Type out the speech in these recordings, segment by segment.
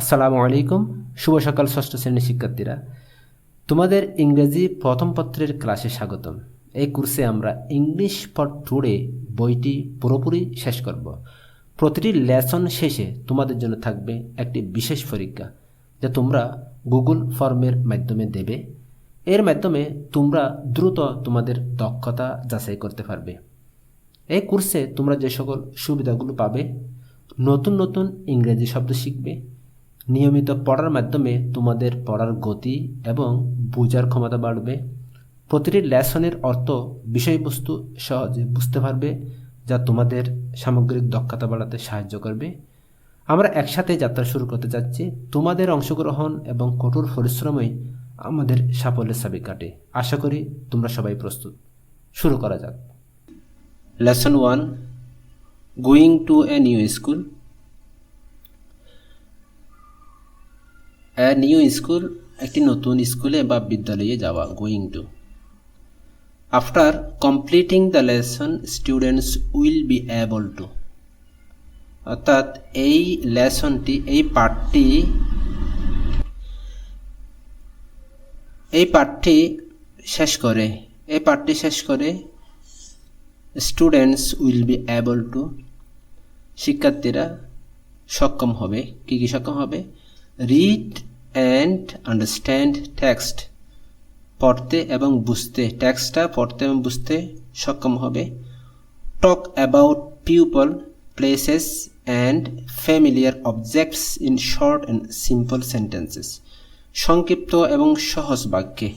আসসালামু আলাইকুম। শুভ সকাল, ষষ্ঠ শ্রেণির শিক্ষার্থীরা। তোমাদের ইংরেজি প্রথম পত্রের ক্লাসে স্বাগতম। এই কোর্সে আমরা ইংলিশ ফর টুডে বইটি পুরোপুরি শেষ করব। প্রতিটি লেসন শেষে তোমাদের জন্য থাকবে একটি বিশেষ পরীক্ষা যা তোমরা গুগল ফর্মের মাধ্যমে দেবে। এর মাধ্যমে তোমরা দ্রুত তোমাদের দক্ষতা যাচাই করতে পারবে। এই কোর্সে তোমরা যে সকল সুবিধাগুলো পাবে, নতুন নতুন ইংরেজি শব্দ শিখবে নিয়মিত পড়ার মাধ্যমে তোমাদের পড়ার গতি এবং বোঝার ক্ষমতা বাড়বে। প্রতিটি লেসনের অর্থ, বিষয়বস্তু সহজে বুঝতে পারবে, যা তোমাদের সামগ্রিক দক্ষতা বাড়াতে সাহায্য করবে। আমরা একসাথে যাত্রা শুরু করতে যাচ্ছি। তোমাদের অংশগ্রহণ এবং কঠোর পরিশ্রমই আমাদের সাফল্যের চাবিকাঠি আশা করি তোমরা সবাই প্রস্তুত। শুরু করা যাক। Lesson one going to a new school a new school একটি নতুন স্কুলে বা বিদ্যালয়ে যাওয়া going to after completing the lesson students will be able to অর্থাৎ এই লেসনটি, এই পাঠটি এই পাঠটি শেষ করে, এই পাঠটি শেষ করে students will be able to শিক্ষার্থীরা সক্ষম হবে। কী কী সক্ষম হবে? রিড অ্যান্ড আন্ডারস্ট্যান্ড টেক্সট পড়তে এবং বুঝতে টেক্সটটা পড়তে এবং বুঝতে সক্ষম হবে। Talk about people places and familiar objects in short and simple sentences সংক্ষিপ্ত এবং সহজ বাক্যে।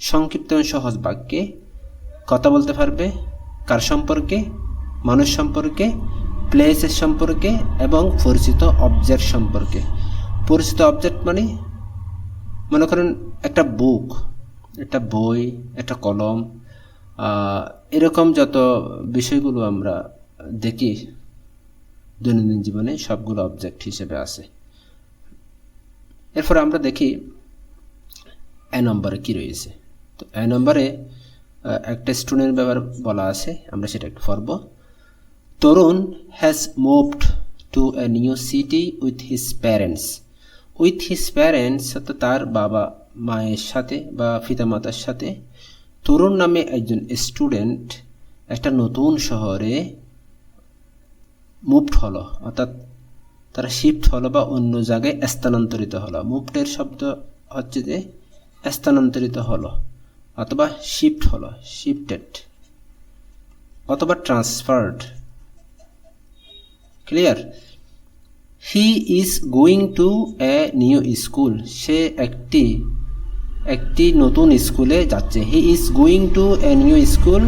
সংক্ষিপ্ত এবং সহজ বাক্যে কথা বলতে পারবে কার সম্পর্কে? মানুষ সম্পর্কে প্লেসের সম্পর্কে এবং পরিচিত অবজেক্ট সম্পর্কে। পরিচিত অবজেক্ট মানে মনে করেন একটা বুক একটা বই, একটা কলম এরকম যত বিষয়গুলো আমরা দেখি দৈনন্দিন জীবনে সবগুলো অবজেক্ট হিসেবে আছে। এরপরে আমরা দেখি এ নম্বরে কি রয়েছে। তো এ নম্বরে একটা স্টুডেন্ট ব্যাপার বলা আছে, আমরা সেটা একটু পড়ব। Tarun has moved to a new city with his parents with his parents অর্থাৎ তার বাবা মায়ের সাথে বা পিতামাতার সাথে, তরুণ নামে একজন স্টুডেন্ট একটা নতুন শহরে মুভড হলো। অর্থাৎ তারা শিফট হলো বা অন্য জায়গায় স্থানান্তরিত হলো। মুভডের শব্দ হচ্ছে যে স্থানান্তরিত হলো অথবা শিফট হলো শিফটেড অথবা transferred clear he is going to a new school সে একটি একটি নতুন স্কুলে যাচ্ছে। He is going to a new school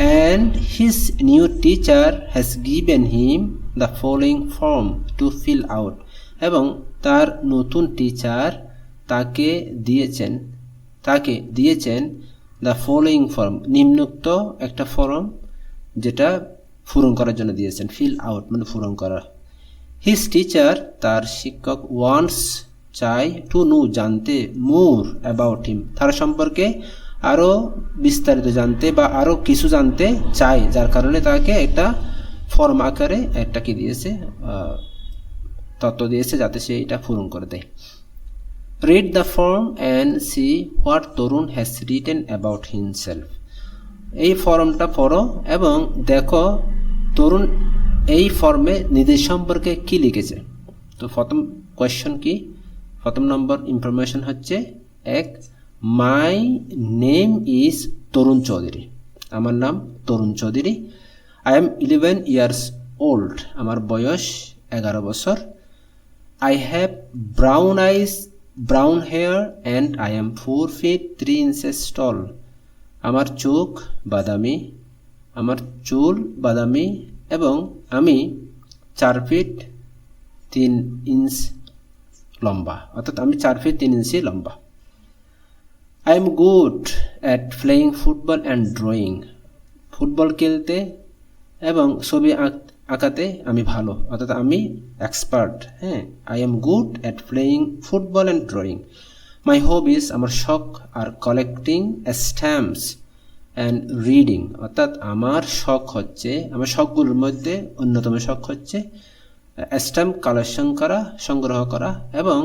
and his new teacher has given him the following form to fill out এবং তার নতুন টিচার তাকে দিয়েছেন তাকে দিয়েছেন দ্য ফলোয়িং ফর্ম নিম্নোক্ত একটা ফর্ম যেটা পূরণ করার জন্য দিয়েছেন। ফিল আউট মানে পূরণ করা। হিজ টিচার তার শিক্ষক ওয়ান্স চাই টু নো জানতে মোর অ্যাবাউট হিম তার সম্পর্কে আরও বিস্তারিত জানতে বা আরও কিছু জানতে চাই যার কারণে তাকে একটা ফর্ম আকারে একটা কি দিয়েছে তত্ত্ব দিয়েছে যাতে সে এটা পূরণ করে দেয়। Read the form and see what Tarun has written about himself এই ফর্মটা পড়ো এবং দেখো তরুণ এই ফর্মে নিজের সম্পর্কে কি লিখেছে? তো প্রথম কোয়েশ্চন কি? প্রথম নম্বর ইনফরমেশন হচ্ছে এক my name is Tarun Chowdhury আমার নাম Tarun Chowdhury I am eleven years old আমার বয়স এগারো বছর। I have brown eyes brown hair and I am four feet three inches tall আমার চোখ বাদামি। আমার চুল বাদামি। এবং আমি চার ফিট তিন ইঞ্চ লম্বা, অর্থাৎ আমি চার ফিট তিন ইঞ্চি লম্বা। I am good at playing football and drawing football খেলতে এবং ছবি আঁকাতে আমি ভালো, অর্থাৎ আমি এক্সপার্ট হ্যাঁ। I am good at playing football and drawing my hobbies আমার শখ আর কালেক্টিং স্ট্যাম্পস অ্যান্ড রিডিং অর্থাৎ আমার শখ হচ্ছে, আমার শখগুলোর মধ্যে অন্যতম শখ হচ্ছে স্ট্যাম্প কালেকশন করা, সংগ্রহ করা এবং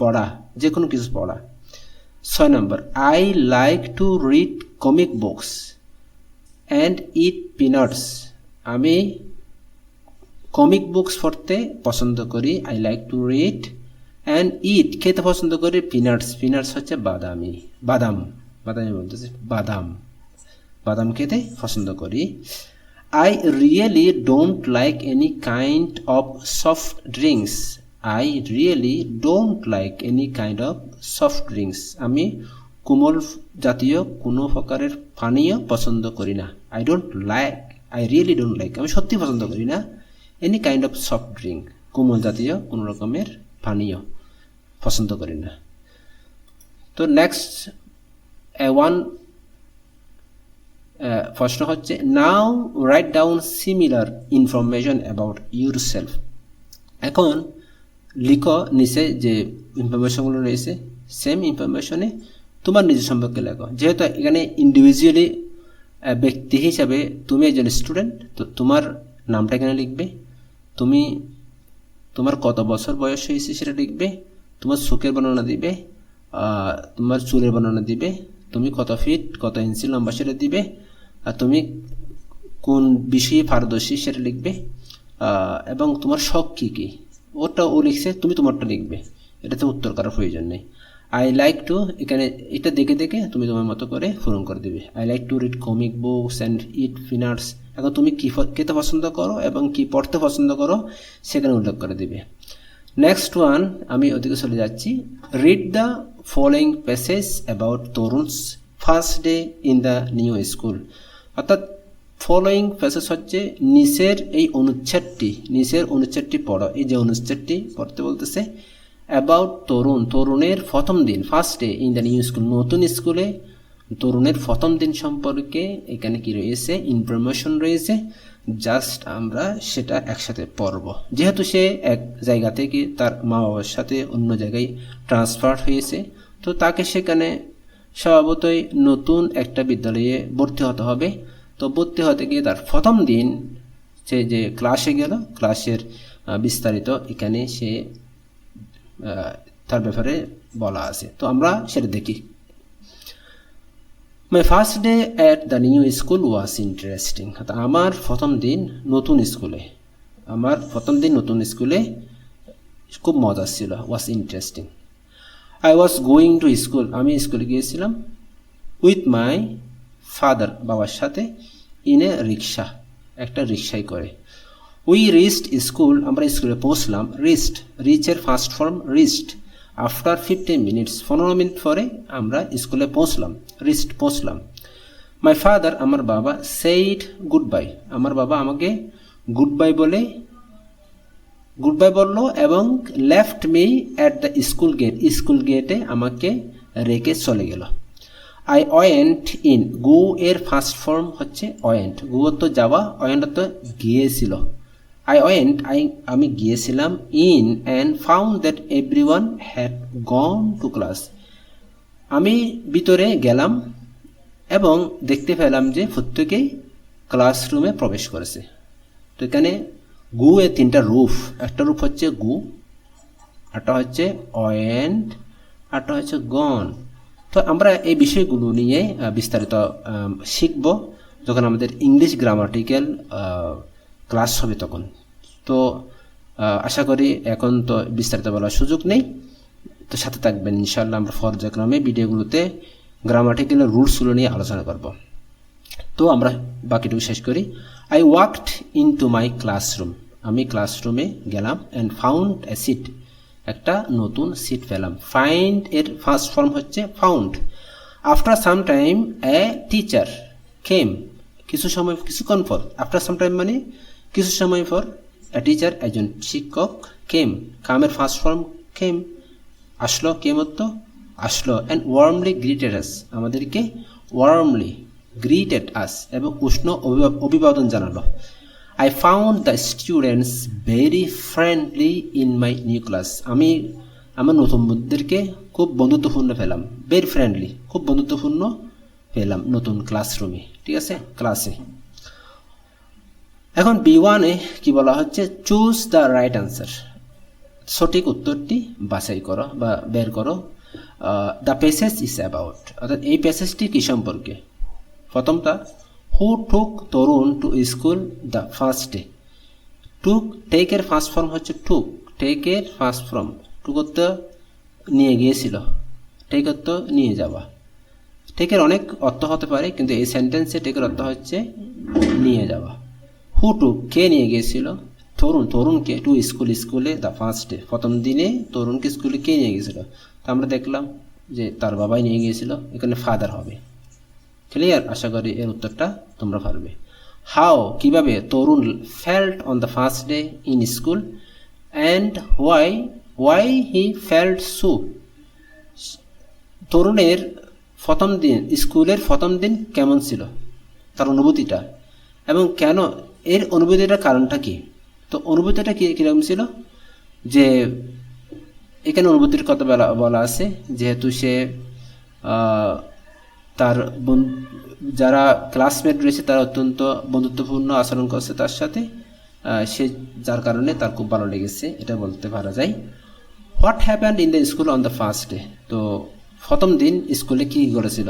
পড়া যে কোনো কিছু পড়া। ছয় number I like to read comic books and eat peanuts আমি কমিক বুকস পড়তে পছন্দ করি I like to read and eat খেতে পছন্দ করি পিনাটস পিনাটস হচ্ছে বাদামি, বাদাম, বাদামি বলতেছি, বাদাম। বাদাম খেতে পছন্দ করি। I really don't like any kind of soft drinks I really don't like any kind of soft drinks আমি কোমল জাতীয় কোনো প্রকারের পানীয় পছন্দ করি না। I don't like I really don't like আমি সত্যি পছন্দ করি না any kind of soft drink কোমল জাতীয় কোনো রকমের পানীয় পছন্দ করি না। তো নেক্সট ওয়ান প্রশ্ন হচ্ছে now write down similar information about yourself এখন লিখো নিচে যে ইনফরমেশনগুলো রয়েছে সেম ইনফরমেশনে তোমার নিজের সম্পর্কে লেখো। যেহেতু এখানে ইন্ডিভিজুয়ালি ব্যক্তি হিসাবে তুমি একজন স্টুডেন্ট তো তোমার নামটা এখানে লিখবে, তুমি তোমার কত বছর বয়স হয়েছে সেটা লিখবে, তোমার চোখের বর্ণনা দিবে তোমার চুলের বর্ণনা দিবে, তুমি কত ফিট কত ইঞ্চি লম্বা সেটা দিবে তুমি কোন বিষয়ে পারদর্শী সেটা লিখবে এবং তোমার শখ কী কী? ওটা ও লিখছে, তুমি তোমারটা লিখবে। এটাতে উত্তর করার প্রয়োজন নেই। আই লাইক টু এখানে এটা দেখে দেখে তুমি তোমার মতো করে পূরণ করে দেবে। I like to read comic books and eat peanuts এখন তুমি কী খেতে পছন্দ করো এবং কি পড়তে পছন্দ করো, সেখানে উল্লেখ করে দেবে। নেক্সট ওয়ান আমি ওদিকে চলে যাচ্ছি। Read the following passage about Tarun's first day in the new school অর্থাৎ ফলোয়িং প্যাসেজ হচ্ছে নিচের এই অনুচ্ছেদটি, নিচের অনুচ্ছেদটি পড়ো। এই যে অনুচ্ছেদটি পড়তে বলতেছে অ্যাবাউট তরুণ, তরুণের প্রথম দিন first day in the new school নতুন স্কুলে তরুণের প্রথম দিন সম্পর্কে এখানে কি রয়েছে? ইনফরমেশন রয়েছে। জাস্ট আমরা সেটা একসাথে পড়ব। যেহেতু সে এক জায়গা থেকে তার মা বাবার সাথে অন্য জায়গায় ট্রান্সফার হয়েছে, তো তাকে সেখানে স্বভাবতই নতুন একটা বিদ্যালয়ে ভর্তি হতে হবে। তো ভর্তি হতে গিয়ে তার প্রথম দিন সে যে ক্লাসে গেল, ক্লাসের বিস্তারিত এখানে সে তার ব্যাপারে বলা আছে। তো আমরা সেটা দেখি। My first day at the new school was interesting আমার প্রথম দিন নতুন স্কুলে আমার প্রথম দিন নতুন স্কুলে খুব মজা ছিল was interesting I was going to school আমি স্কুলে গিয়েছিলাম উইথ মাই ফাদার বাবার সাথে ইন এ রিক্সা একটা রিক্সায় করে। উই রিস্ট স্কুল আমরা স্কুলে পৌঁছলাম wrist রিচের first form reached after fifteen minutes পনেরো মিনিট পরে আমরা স্কুলে পৌঁছলাম রিস্ট পৌঁছলাম। মাই ফাদার আমার বাবা সেইড গুড বাই আমার বাবা আমাকে গুড বাই বলে গুড বাই বলল, এবং left me at the school gate school গেটে আমাকে রেখে চলে গেল। আই অয়েন্ট ইন গু এর ফার্স্ট ফর্ম হচ্ছে অয়েন্ট গু তো যাওয়া অয়েন্ট তো গিয়েছিল। আই ওয়েন্ট আই আমি গিয়েছিলাম in and found that everyone had gone to class আমি ভিতরে গেলাম এবং দেখতে পেলাম যে প্রত্যেকেই ক্লাসরুমে প্রবেশ করেছে। তো এখানে গু এ তিনটা রূপ। একটা রূপ হচ্ছে গু একটা হচ্ছে অয়েন্ট একটা হচ্ছে গন তো আমরা এই বিষয়গুলো নিয়ে বিস্তারিত শিখব যখন আমাদের ইংলিশ গ্রামাটিক্যাল ক্লাস হবে তখন। তো আশা করি এখন তো বিস্তারিত বলার সুযোগ নেই। তো সাথে থাকবেন ইনশাল্লাহ আমরা পর্যায়ক্রমে ভিডিওগুলোতে গ্রামাটিক্যাল রুলসগুলো নিয়ে আলোচনা করব। তো আমরা বাকিটুকু শেষ করি। I walked into my classroom আমি ক্লাসরুমে গেলাম অ্যান্ড ফাউন্ড এ সিট একটা নতুন সিট পেলাম। ফাইন্ড এর ফার্স্ট ফর্ম হচ্ছে found after some time a teacher came কিছু সময় কিছুক্ষণ পর। আফটার সাম টাইম মানে কিছু সময় পর এ টিচার একজন শিক্ষক কেম কামের ফার্স্ট ফর্ম কেম আসলো কেমত্ব আসলো অ্যান্ড ওয়ার্মলি গ্রিটেড আমাদেরকে ওয়ার্মলি গ্রিটেড আস এবং উষ্ণ অভিবাদন জানালো। I found the students very friendly in my new class আমি, আমার নতুন বন্ধুদেরকে খুব বন্ধুত্বপূর্ণ পেলাম। ভেরি ফ্রেন্ডলি খুব বন্ধুত্বপূর্ণ পেলাম নতুন ক্লাসরুমে ঠিক আছে? ক্লাসে এখন বি ওয়ানে কি বলা হচ্ছে? চুজ দ্য রাইট অ্যান্সার সঠিক উত্তরটি বাছাই করো বা বের করো। দ্য প্যাসেজ ইজ অ্যাবাউট অর্থাৎ এই প্যাসেজটি কী সম্পর্কে? প্রথমটা who took Tarun to school the first day took টেকের first form হচ্ছে টুক টেকের ফার্স্ট ফর্ম টুক অর্থ নিয়ে গিয়েছিল। টেক অর্থ নিয়ে যাওয়া। টেকের অনেক অর্থ হতে পারে, কিন্তু এই সেন্টেন্সে টেকের অর্থ হচ্ছে নিয়ে যাওয়া। হু টুক কে নিয়ে গিয়েছিল? তরুণ তরুণকে টু স্কুল স্কুলে দ্য ফার্স্ট ডে প্রথম দিনে তরুণকে স্কুলে কে নিয়ে গিয়েছিল? তা আমরা দেখলাম যে তার বাবাই নিয়ে গিয়েছিল, এখানে ফাদার হবে। ক্লিয়ার আশা করি এর উত্তরটা তোমরা পারবে। হাও কীভাবে? Tarun felt on the first day in school and why why he felt so তরুণের প্রথম দিন, স্কুলের প্রথম দিন কেমন ছিল? তার অনুভূতিটা। এবং কেন? এর অনুভূতিটার কারণটা কি? তো অনুভূতিটা কি কীরকম ছিল? যে এখানে অনুভূতির কথা বলা বলা আছে, যেহেতু সে তার যারা ক্লাসমেট রয়েছে, তারা অত্যন্ত বন্ধুত্বপূর্ণ আচরণ করছে তার সাথে। সে যার কারণে তার খুব ভালো লেগেছে, এটা বলতে পারা যায়। What happened in the school on the first day তো প্রথম দিন স্কুলে কী করেছিল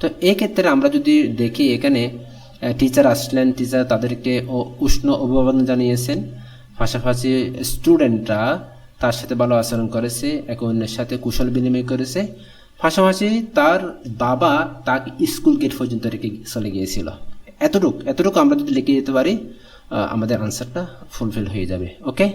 তো এই ক্ষেত্রে আমরা যদি দেখি, এখানে টিচার আসলেন টিচার তাদেরকে উষ্ণ অভিবাদন জানিয়েছেন। পাশাপাশি স্টুডেন্টরা তার সাথে ভালো আচরণ করেছে, একে অন্যের সাথে কুশল বিনিময় করেছে। পাশাপাশি তার বাবা তাকে স্কুল গেট পর্যন্ত রেখে চলে গিয়েছিল। এতটুকু এতটুকু আমরা যদি লিখে যেতে পারি আমাদের আনসারটা ফুলফিল হয়ে যাবে ওকে